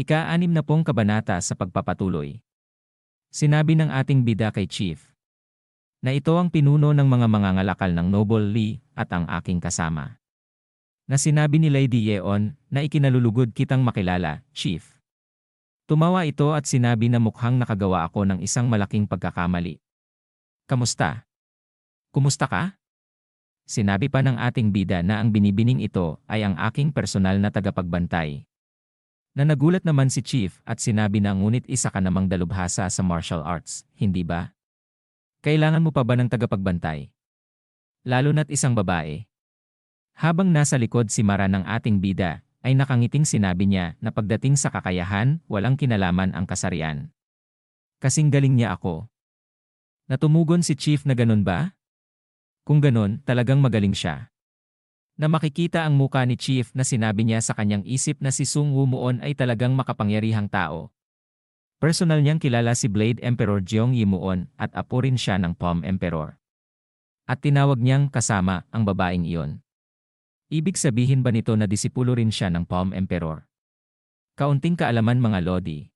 Ika-anim na pong kabanata sa pagpapatuloy. Sinabi ng ating bida kay Chief na ito ang pinuno ng mga mangangalakal ng Noble Lee at ang aking kasama. Na sinabi ni Lady Yeon na ikinalulugod kitang makilala, Chief. Tumawa ito at sinabi na mukhang nakagawa ako ng isang malaking pagkakamali. Kamusta? Kumusta ka? Sinabi pa ng ating bida na ang binibining ito ay ang aking personal na tagapagbantay. Na nagulat naman si Chief at sinabi na ngunit isa ka namang dalubhasa sa martial arts, hindi ba? Kailangan mo pa ba ng tagapagbantay? Lalo na't isang babae. Habang nasa likod si Mara ng ating bida, ay nakangiting sinabi niya na pagdating sa kakayahan, walang kinalaman ang kasarian. Kasing galing niya ako. Natumugon si Chief na ganun ba? Kung ganun, talagang magaling siya. Na makikita ang muka ni Chief na sinabi niya sa kanyang isip na si Sung Wumuon ay talagang makapangyarihang tao. Personal niyang kilala si Blade Emperor Jeong Yimuon at apo rin siya ng Palm Emperor. At tinawag niyang kasama ang babaeng iyon. Ibig sabihin ba nito na disipulo rin siya ng Palm Emperor? Kaunting kaalaman mga Lodi.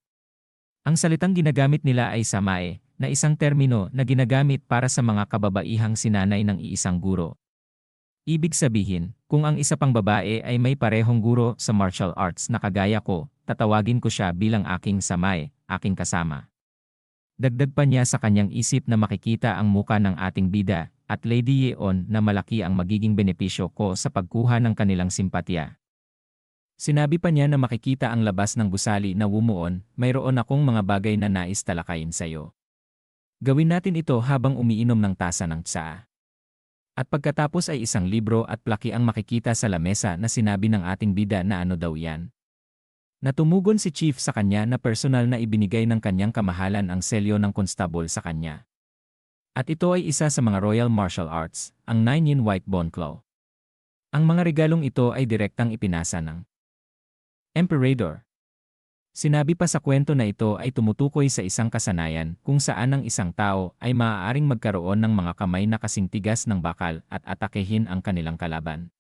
Ang salitang ginagamit nila ay samae, na isang termino na ginagamit para sa mga kababaihang sinanay ng iisang guro. Ibig sabihin, kung ang isa pang babae ay may parehong guro sa martial arts na kagaya ko, tatawagin ko siya bilang aking samay, aking kasama. Dagdag pa niya sa kanyang isip na makikita ang muka ng ating bida, at Lady Yeon na malaki ang magiging benepisyo ko sa pagkuha ng kanilang simpatya. Sinabi pa niya na makikita ang labas ng gusali na wumuon, mayroon akong mga bagay na nais talakayin sa iyo. Gawin natin ito habang umiinom ng tasa ng tsa. At pagkatapos ay isang libro at plaki ang makikita sa lamesa na sinabi ng ating bida na ano daw yan. Natumugon si Chief sa kanya na personal na ibinigay ng kanyang kamahalan ang selyo ng constable sa kanya. At ito ay isa sa mga Royal Martial Arts, ang Nine-Yin White Bone Claw. Ang mga regalong ito ay direktang ipinasa ng Emperador. Sinabi pa sa kwento na ito ay tumutukoy sa isang kasanayan kung saan ang isang tao ay maaaring magkaroon ng mga kamay na kasing tigas ng bakal at atakehin ang kanilang kalaban.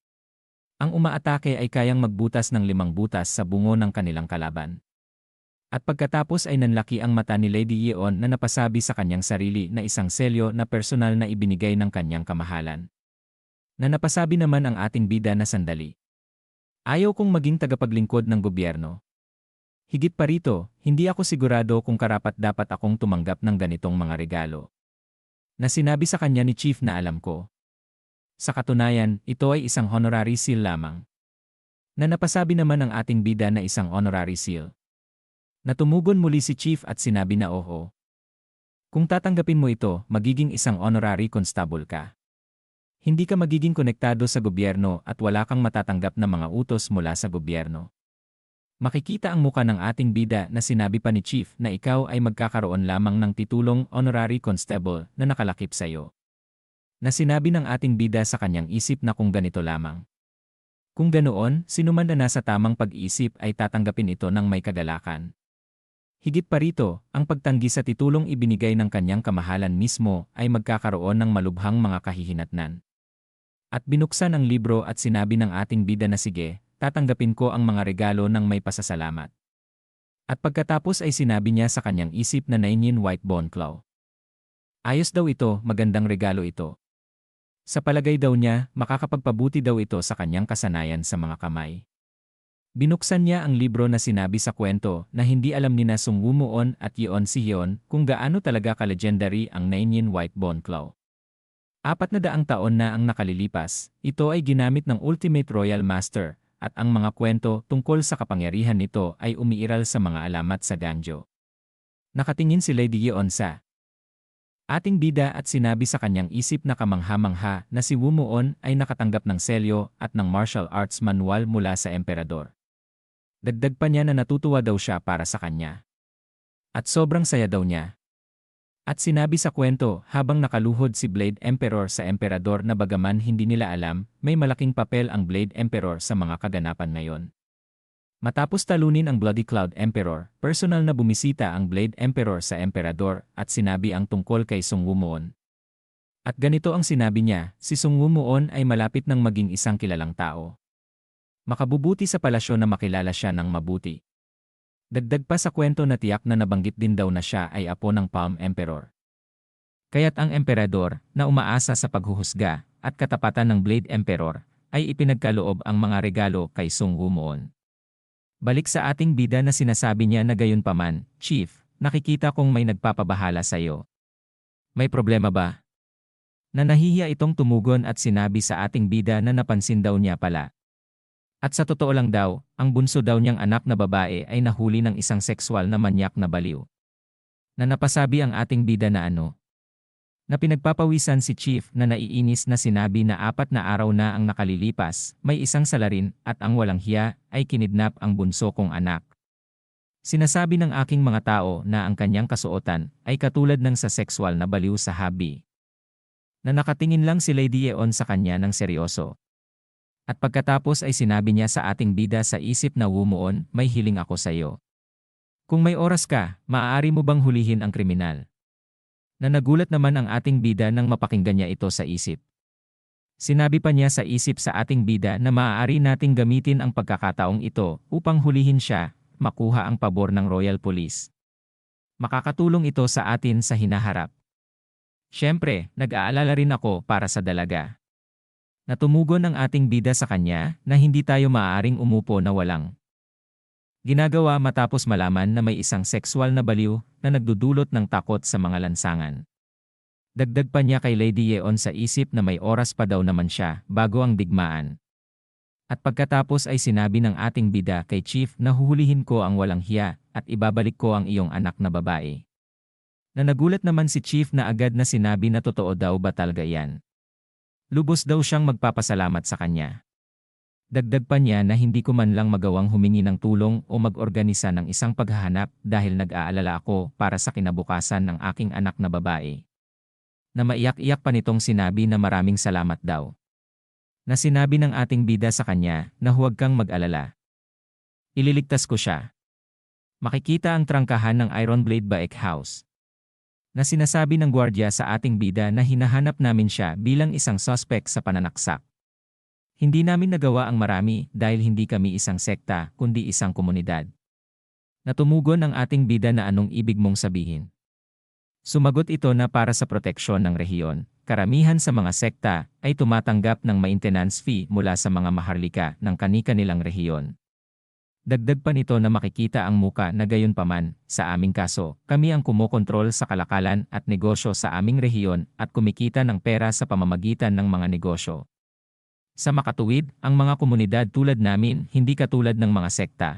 Ang umaatake ay kayang magbutas ng limang butas sa bungo ng kanilang kalaban. At pagkatapos ay nanlaki ang mata ni Lady Yeon na napasabi sa kanyang sarili na isang selyo na personal na ibinigay ng kanyang kamahalan. Na napasabi naman ang ating bida na sandali. Ayaw kong maging tagapaglingkod ng gobyerno. Higit pa rito, hindi ako sigurado kung karapat dapat akong tumanggap ng ganitong mga regalo. Na sinabi sa kanya ni Chief na alam ko. Sa katunayan, ito ay isang honorary seal lamang. Na napasabi naman ang ating bida na isang honorary seal. Natumugon muli si Chief at sinabi na oho. Kung tatanggapin mo ito, magiging isang honorary constable ka. Hindi ka magiging konektado sa gobyerno at wala kang matatanggap na mga utos mula sa gobyerno. Makikita ang muka ng ating bida na sinabi pa ni Chief na ikaw ay magkakaroon lamang ng titulong honorary constable na nakalakip sa iyo. Na sinabi ng ating bida sa kanyang isip na kung ganito lamang. Kung ganoon, sinuman na nasa tamang pag-iisip ay tatanggapin ito ng may kagalakan. Higit pa rito, ang pagtanggi sa titulong ibinigay ng kanyang kamahalan mismo ay magkakaroon ng malubhang mga kahihinatnan. At binuksan ang libro at sinabi ng ating bida na sige, tatanggapin ko ang mga regalo ng may pasasalamat. At pagkatapos ay sinabi niya sa kanyang isip na Nainin White Bone Claw. Ayos daw ito, magandang regalo ito. Sa palagay daw niya, makakapagpabuti daw ito sa kanyang kasanayan sa mga kamay. Binuksan niya ang libro na sinabi sa kwento na hindi alam ni na Sung Wumuon at Yeon Si Hyun kung gaano talaga ka-legendary ang Nainin White Bone Claw. Apat na daang taon na ang nakalilipas, ito ay ginamit ng Ultimate Royal Master, at ang mga kwento tungkol sa kapangyarihan nito ay umiiral sa mga alamat sa Ganjo. Nakatingin si Lady Yeon sa ating bida at sinabi sa kanyang isip na kamangha-mangha na si Wumuon ay nakatanggap ng selyo at ng martial arts manual mula sa emperador. Dagdag pa niya na natutuwa daw siya para sa kanya. At sobrang saya daw niya. At sinabi sa kwento habang nakaluhod si Blade Emperor sa emperador na bagaman hindi nila alam, may malaking papel ang Blade Emperor sa mga kaganapan ngayon. Matapos talunin ang Bloody Cloud Emperor, personal na bumisita ang Blade Emperor sa emperador at sinabi ang tungkol kay Sung Wumuon. At ganito ang sinabi niya, si Sung Wumuon ay malapit ng maging isang kilalang tao. Makabubuti sa palasyo na makilala siya ng mabuti. Dagdag pa sa kwento na tiyak na nabanggit din daw na siya ay apo ng Palm Emperor. Kaya't ang emperador, na umaasa sa paghuhusga at katapatan ng Blade Emperor, ay ipinagkaloob ang mga regalo kay Sung Wumon. Balik sa ating bida na sinasabi niya na gayon paman, Chief, nakikita kong may nagpapabahala sa iyo. May problema ba? Na nahihiya itong tumugon at sinabi sa ating bida na napansin daw niya pala. At sa totoo lang daw, ang bunso daw niyang anak na babae ay nahuli ng isang sexual na manyak na baliw. Na napasabi ang ating bida na ano. Na pinagpapawisan si Chief na naiinis na sinabi na apat na araw na ang nakalilipas, may isang salarin at ang walang hiya ay kinidnap ang bunso kong anak. Sinasabi ng aking mga tao na ang kanyang kasuotan ay katulad ng sa sexual na baliw sa habi. Na nakatingin lang si Lady Yeon sa kanya ng seryoso. At pagkatapos ay sinabi niya sa ating bida sa isip na wumuon, may hiling ako sa iyo. Kung may oras ka, maaari mo bang hulihin ang kriminal? Na nagulat naman ang ating bida nang mapakinggan niya ito sa isip. Sinabi pa niya sa isip sa ating bida na maaari nating gamitin ang pagkakataong ito upang hulihin siya, makuha ang pabor ng Royal Police. Makakatulong ito sa atin sa hinaharap. Siyempre, nag-aalala rin ako para sa dalaga. Natumugon ang ating bida sa kanya na hindi tayo maaaring umupo na walang. Ginagawa matapos malaman na may isang sexual na baliw na nagdudulot ng takot sa mga lansangan. Dagdag pa niya kay Lady Yeon sa isip na may oras pa daw naman siya bago ang digmaan. At pagkatapos ay sinabi ng ating bida kay Chief na huhulihin ko ang walang hiya at ibabalik ko ang iyong anak na babae. Na nagulat naman si Chief na agad na sinabi na totoo daw ba talaga yan. Lubos daw siyang magpapasalamat sa kanya. Dagdag pa niya na hindi ko man lang magawang humingi ng tulong o mag-organisa ng isang paghahanap dahil nag-aalala ako para sa kinabukasan ng aking anak na babae. Na maiyak-iyak pa nitong sinabi na maraming salamat daw. Na sinabi ng ating bida sa kanya na huwag kang mag-alala. Ililigtas ko siya. Makikita ang trangkahan ng Iron Blade Baek House na sinasabi ng gwardya sa ating bida na hinahanap namin siya bilang isang suspect sa pananaksak. Hindi namin nagawa ang marami dahil hindi kami isang sekta kundi isang komunidad. Natumugon ang ating bida na anong ibig mong sabihin. Sumagot ito na para sa proteksyon ng rehiyon, karamihan sa mga sekta ay tumatanggap ng maintenance fee mula sa mga maharlika ng kani-kanilang rehiyon. Dagdag pa nito na makikita ang muka na gayon paman, sa aming kaso, kami ang kumokontrol sa kalakalan at negosyo sa aming rehiyon at kumikita ng pera sa pamamagitan ng mga negosyo. Sa makatuwid, ang mga komunidad tulad namin, hindi katulad ng mga sekta,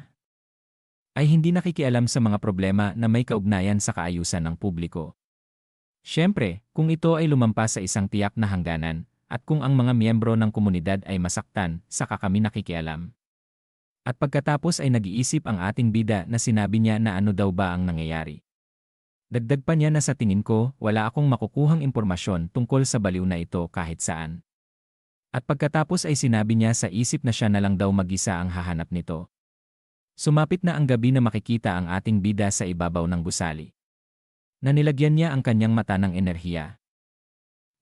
ay hindi nakikialam sa mga problema na may kaugnayan sa kaayusan ng publiko. Siyempre, kung ito ay lumampas sa isang tiyak na hangganan, at kung ang mga miyembro ng komunidad ay masaktan, saka kami nakikialam. At pagkatapos ay nag-iisip ang ating bida na sinabi niya na ano daw ba ang nangyayari. Dagdag pa niya na sa tingin ko, wala akong makukuhang impormasyon tungkol sa baliw na ito kahit saan. At pagkatapos ay sinabi niya sa isip na siya na lang daw mag-isa ang hahanap nito. Sumapit na ang gabi na makikita ang ating bida sa ibabaw ng gusali. Nanilagyan niya ang kanyang mata ng enerhiya.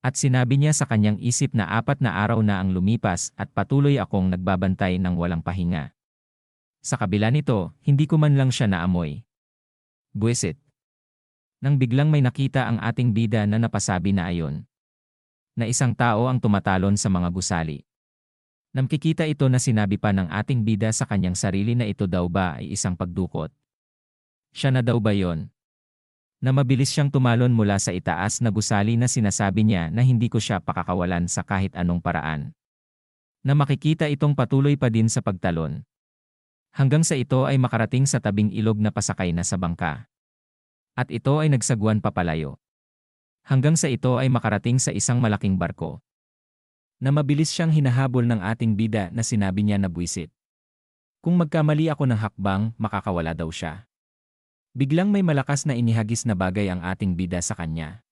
At sinabi niya sa kanyang isip na apat na araw na ang lumipas at patuloy akong nagbabantay ng walang pahinga. Sa kabila nito, hindi ko man lang siya naamoy. Buwisit. Nang biglang may nakita ang ating bida na napasabi na ayon. Na isang tao ang tumatalon sa mga gusali. Namkikita ito na sinabi pa ng ating bida sa kanyang sarili na ito daw ba ay isang pagdukot. Siya na daw ba yon? Na mabilis siyang tumalon mula sa itaas na gusali na sinasabi niya na hindi ko siya pakakawalan sa kahit anong paraan. Na makikita itong patuloy pa din sa pagtalon hanggang sa ito ay makarating sa tabing ilog na pasakay na sa bangka. At ito ay nagsagwan papalayo. Hanggang sa ito ay makarating sa isang malaking barko. Na mabilis siyang hinahabol ng ating bida na sinabi niya na buwisit. Kung magkamali ako ng hakbang, makakawala daw siya. Biglang may malakas na inihagis na bagay ang ating bida sa kanya.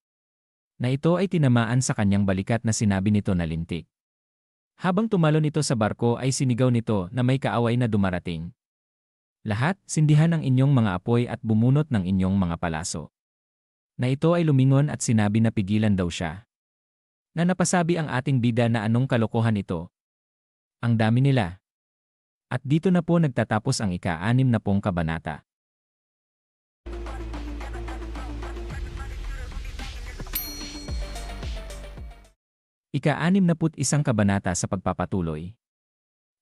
Na ito ay tinamaan sa kanyang balikat na sinabi nito na lintik. Habang tumalon ito sa barko ay sinigaw nito na may kaaway na dumarating. Lahat, sindihan ang inyong mga apoy at bumunot ng inyong mga palaso. Na ito ay lumingon at sinabi na pigilan daw siya. Na napasabi ang ating bida na anong kalokohan ito. Ang dami nila. At dito na po nagtatapos ang ika-anim na pong kabanata. Ika-anim na put isang kabanata sa pagpapatuloy.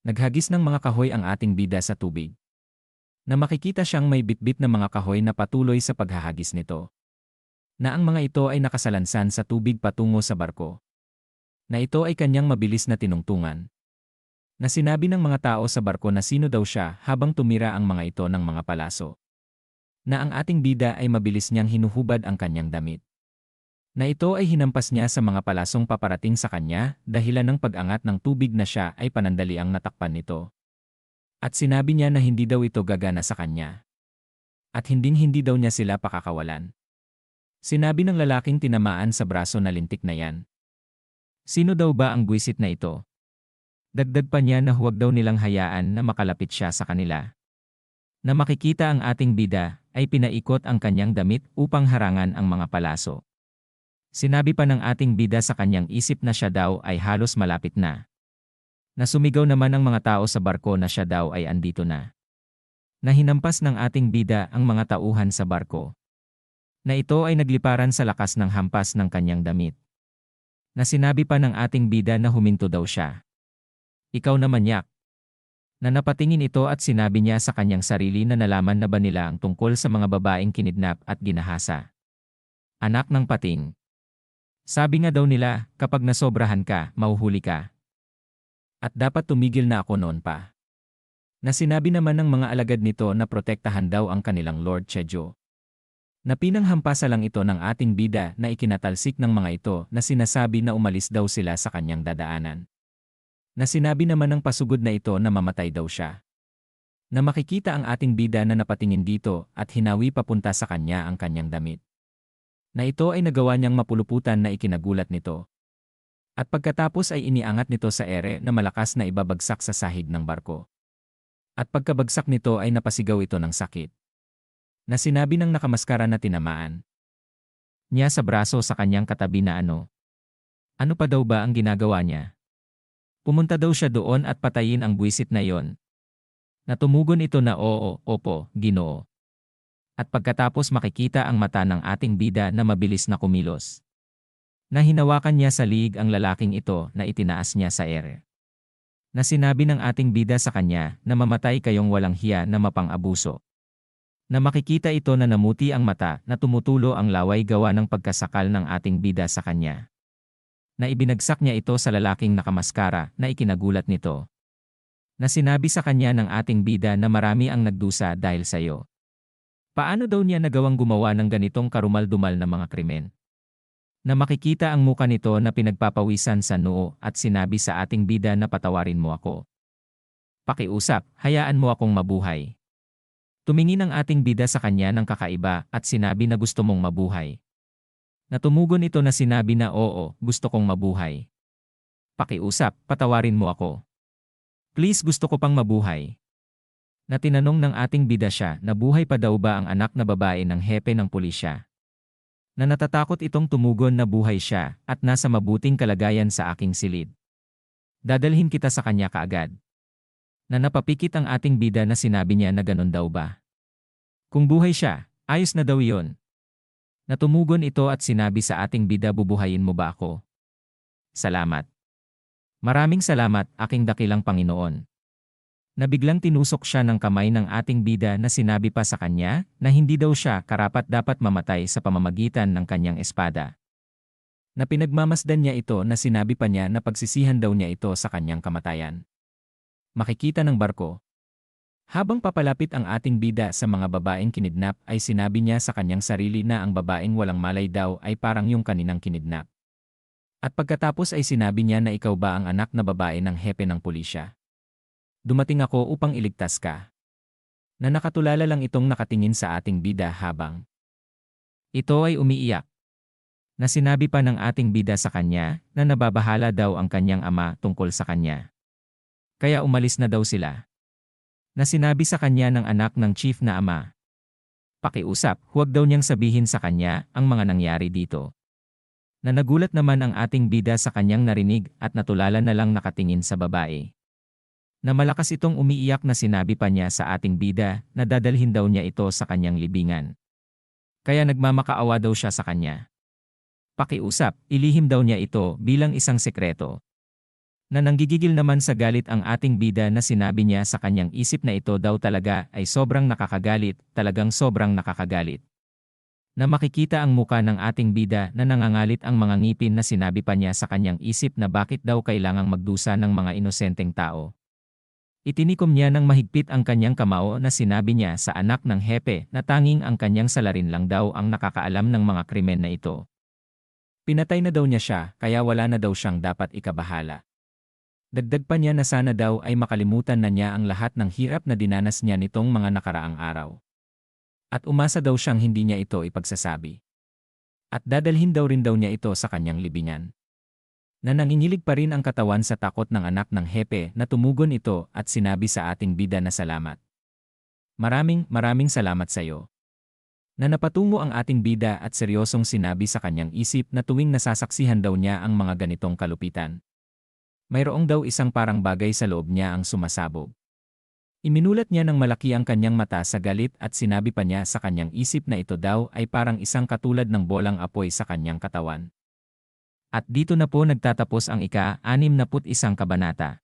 Naghagis ng mga kahoy ang ating bida sa tubig. Na makikita siyang may bitbit na mga kahoy na patuloy sa paghahagis nito. Na ang mga ito ay nakasalansan sa tubig patungo sa barko. Na ito ay kanyang mabilis na tinungtungan. Na sinabi ng mga tao sa barko na sino daw siya habang tumira ang mga ito ng mga palaso. Na ang ating bida ay mabilis niyang hinuhubad ang kanyang damit na ito ay hinampas niya sa mga palasong paparating sa kanya dahilan ng pag-angat ng tubig na siya ay panandaliang natakpan nito. At sinabi niya na hindi daw ito gagana sa kanya. At hinding-hindi daw niya sila pakakawalan. Sinabi ng lalaking tinamaan sa braso na lintik na yan. Sino daw ba ang gwisit na ito? Dagdag pa niya na huwag daw nilang hayaan na makalapit siya sa kanila. Na makikita ang ating bida, ay pinaikot ang kanyang damit upang harangan ang mga palaso. Sinabi pa ng ating bida sa kanyang isip na siya daw ay halos malapit na. Nasumigaw naman ang mga tao sa barko na siya daw ay andito na. Nahinampas ng ating bida ang mga tauhan sa barko. Na ito ay nagliparan sa lakas ng hampas ng kanyang damit. Na sinabi pa ng ating bida na huminto daw siya. Ikaw naman yak. Na napatingin ito at sinabi niya sa kanyang sarili na nalaman na ba nila ang tungkol sa mga babaeng kinidnap at ginahasa. Anak ng pating. Sabi nga daw nila, kapag nasobrahan ka, mauhuli ka. At dapat tumigil na ako noon pa. Na sinabi naman ng mga alagad nito na protektahan daw ang kanilang Lord Chejo. Na pinanghampasa lang ito ng ating bida na ikinatalsik ng mga ito na sinasabi na umalis daw sila sa kanyang dadaanan. Na sinabi naman ng pasugod na ito na mamatay daw siya. Na makikita ang ating bida na napatingin dito at hinawi papunta sa kanya ang kanyang damit na ito ay nagawa niyang mapuluputan na ikinagulat nito. At pagkatapos ay iniangat nito sa ere na malakas na ibabagsak sa sahig ng barko. At pagkabagsak nito ay napasigaw ito ng sakit. Na sinabi ng nakamaskara na tinamaan. Niya sa braso sa kanyang katabi na ano. Ano pa daw ba ang ginagawa niya? Pumunta daw siya doon at patayin ang buwisit na iyon. Natumugon ito na oo, opo, ginoo at pagkatapos makikita ang mata ng ating bida na mabilis na kumilos. Nahinawakan niya sa liig ang lalaking ito na itinaas niya sa ere. Na sinabi ng ating bida sa kanya na mamatay kayong walang hiya na mapang-abuso. Na makikita ito na namuti ang mata na tumutulo ang laway gawa ng pagkasakal ng ating bida sa kanya. Na ibinagsak niya ito sa lalaking nakamaskara na ikinagulat nito. Na sinabi sa kanya ng ating bida na marami ang nagdusa dahil sa iyo. Paano daw niya nagawang gumawa ng ganitong karumal-dumal na mga krimen? Na makikita ang muka nito na pinagpapawisan sa noo at sinabi sa ating bida na patawarin mo ako. Pakiusap, hayaan mo akong mabuhay. Tumingin ang ating bida sa kanya ng kakaiba at sinabi na gusto mong mabuhay. Natumugon ito na sinabi na oo, gusto kong mabuhay. Pakiusap, patawarin mo ako. Please gusto ko pang mabuhay na tinanong ng ating bida siya na buhay pa daw ba ang anak na babae ng hepe ng pulisya. Na natatakot itong tumugon na buhay siya at nasa mabuting kalagayan sa aking silid. Dadalhin kita sa kanya kaagad. Na napapikit ang ating bida na sinabi niya na ganun daw ba. Kung buhay siya, ayos na daw iyon. Natumugon ito at sinabi sa ating bida bubuhayin mo ba ako? Salamat. Maraming salamat, aking dakilang Panginoon na biglang tinusok siya ng kamay ng ating bida na sinabi pa sa kanya na hindi daw siya karapat dapat mamatay sa pamamagitan ng kanyang espada. Na pinagmamasdan niya ito na sinabi pa niya na pagsisihan daw niya ito sa kanyang kamatayan. Makikita ng barko. Habang papalapit ang ating bida sa mga babaeng kinidnap ay sinabi niya sa kanyang sarili na ang babaeng walang malay daw ay parang yung kaninang kinidnap. At pagkatapos ay sinabi niya na ikaw ba ang anak na babae ng hepe ng pulisya. Dumating ako upang iligtas ka. Na nakatulala lang itong nakatingin sa ating bida habang ito ay umiiyak. Na sinabi pa ng ating bida sa kanya na nababahala daw ang kanyang ama tungkol sa kanya. Kaya umalis na daw sila. Na sinabi sa kanya ng anak ng chief na ama. Pakiusap, huwag daw niyang sabihin sa kanya ang mga nangyari dito. Na nagulat naman ang ating bida sa kanyang narinig at natulala na lang nakatingin sa babae na malakas itong umiiyak na sinabi pa niya sa ating bida na dadalhin daw niya ito sa kanyang libingan. Kaya nagmamakaawa daw siya sa kanya. Pakiusap, ilihim daw niya ito bilang isang sekreto. Na nanggigigil naman sa galit ang ating bida na sinabi niya sa kanyang isip na ito daw talaga ay sobrang nakakagalit, talagang sobrang nakakagalit. Na makikita ang muka ng ating bida na nangangalit ang mga ngipin na sinabi pa niya sa kanyang isip na bakit daw kailangang magdusa ng mga inosenteng tao. Itinikom niya ng mahigpit ang kanyang kamao na sinabi niya sa anak ng hepe na tanging ang kanyang salarin lang daw ang nakakaalam ng mga krimen na ito. Pinatay na daw niya siya kaya wala na daw siyang dapat ikabahala. Dagdag pa niya na sana daw ay makalimutan na niya ang lahat ng hirap na dinanas niya nitong mga nakaraang araw. At umasa daw siyang hindi niya ito ipagsasabi. At dadalhin daw rin daw niya ito sa kanyang libingan na nangingilig pa rin ang katawan sa takot ng anak ng hepe na tumugon ito at sinabi sa ating bida na salamat. Maraming maraming salamat sa iyo. Na napatungo ang ating bida at seryosong sinabi sa kanyang isip na tuwing nasasaksihan daw niya ang mga ganitong kalupitan. Mayroong daw isang parang bagay sa loob niya ang sumasabog. Iminulat niya ng malaki ang kanyang mata sa galit at sinabi pa niya sa kanyang isip na ito daw ay parang isang katulad ng bolang apoy sa kanyang katawan. At dito na po nagtatapos ang ika-61 kabanata.